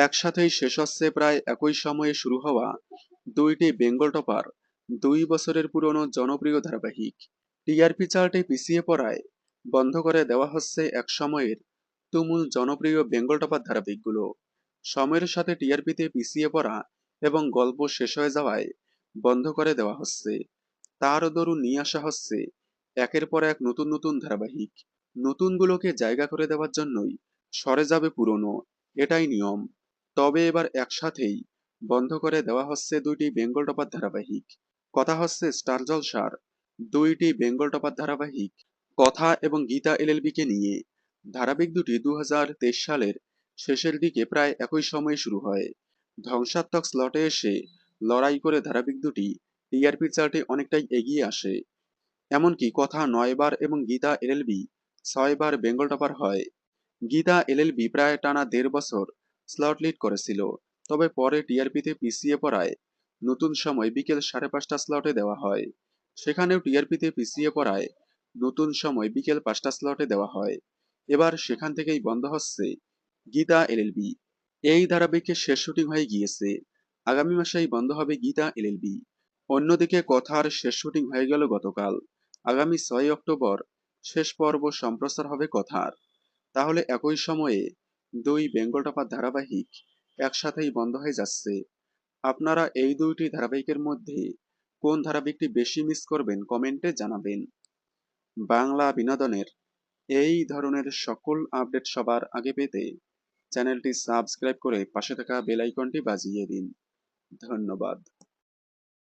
একসাথেই শেষ হচ্ছে প্রায় একই সময়ে শুরু হওয়া দুইটি বেঙ্গল টপার দুই বছরের পুরনো জনপ্রিয় ধারাবাহিক টিআরপি চার্টে পিছিয়ে পড়ায় বন্ধ করে দেওয়া হচ্ছে এক সময়ের তুমুল জনপ্রিয় বেঙ্গল টপার ধারাবাহিকগুলো। সময়ের সাথে টিআরপিতে পিছিয়ে পড়া এবং গল্প শেষ হয়ে যাওয়ায় বন্ধ করে দেওয়া হচ্ছে। তার দরুন নিয়ে আসা হচ্ছে একের পর এক নতুন নতুন ধারাবাহিক। নতুনগুলোকে জায়গা করে দেওয়ার জন্যই সরে যাবে পুরনো। এটাই নিয়ম। তবে এবার একসাথেই বন্ধ করে দেওয়া হচ্ছে দুইটি বেঙ্গল টপার ধারাবাহিক। কথা হচ্ছে স্টার জলসার দুইটি বেঙ্গল টপার ধারাবাহিক। কথা এবং গীতা এলএলবিকে নিয়ে ধারাবাহিক দুটি দুহাজার তেইশ সালের শেষের দিকে প্রায় একই সময়ে শুরু হয়। ধ্বংসাত্মক স্লটে এসে লড়াই করে ধারাবাহিক দুটি টিআরপি চার্টে অনেকটাই এগিয়ে আসে। এমনকি কথা নয়বার এবং গীতা এলএলবি ছয়বার বেঙ্গল টপার হয়। গীতা এলএলবি প্রায় টানা দেড় বছর স্লট লিড করেছিল। তবে পরে টিআরপিতে পিছিয়ে পড়ায় নতুন সময় বিকেল সাড়ে পাঁচটা স্লটে দেওয়া হয়। সেখানেও টিআরপিতে পিছিয়ে পড়ায় নতুন সময় বিকেল পাঁচটা স্লটে দেওয়া হয়। এবার সেখান থেকেই বন্ধ হচ্ছে গীতা এলএলবি এই ধারাবাহিকের শেষ শুটিং হয়ে গিয়েছে। আগামী মাসেই বন্ধ হবে গীতা এলএলবি অন্যদিকে কথার শেষ শুটিং হয়ে গেল গতকাল। আগামী ছয় অক্টোবর শেষ পর্ব সম্প্রচার হবে কথার। তাহলে একই সময়ে দুই বেঙ্গল টপার ধারাবাহিক একসাথেই বন্ধ হয়ে যাচ্ছে। আপনারা এই দুইটি ধারাবাহিকের মধ্যে কোন ধারাবাহিকটি বেশি মিস করবেন কমেন্টে জানাবেন। বাংলা বিনোদনের এই ধরনের সকল আপডেট সবার আগে পেতে চ্যানেলটি সাবস্ক্রাইব করে পাশে থাকা বেল আইকনটি বাজিয়ে দিন। ধন্যবাদ।